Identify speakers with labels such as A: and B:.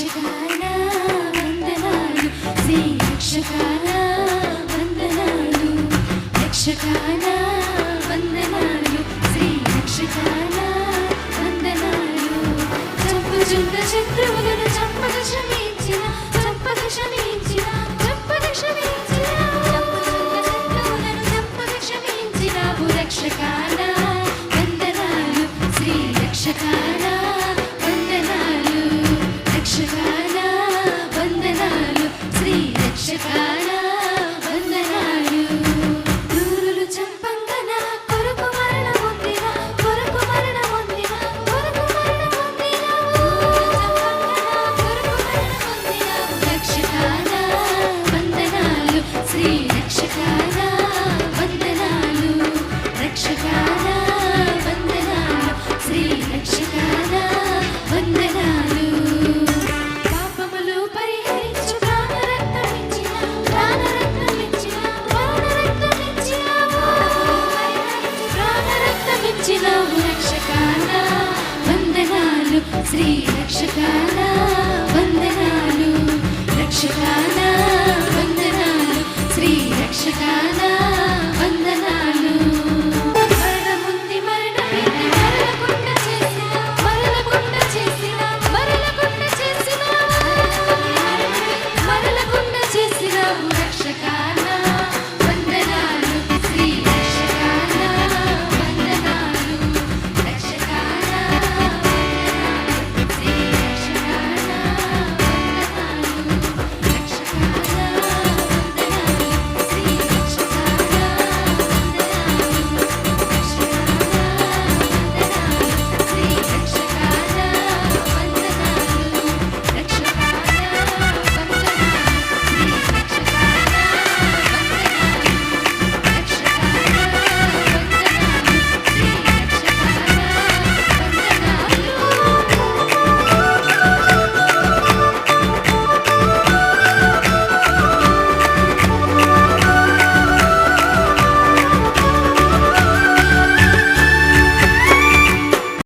A: రక్షకాన వందనాలు శ్రీ రక్షకాన వందనాలు రక్షకాన వందనాలు శ్రీ రక్షకాన వందనాలు చంపు చుండ శత్రువులను చంపక క్షమించిన చంపక క్షమించిన చంపక క్షమించిన చంపు చుండ శత్రువులను చంపక క్షమించినావు రక్షక వచ్చినావు రక్షకాన? వందనాలు శ్రీ రక్షకాన? వందనాలు రక్షకాన?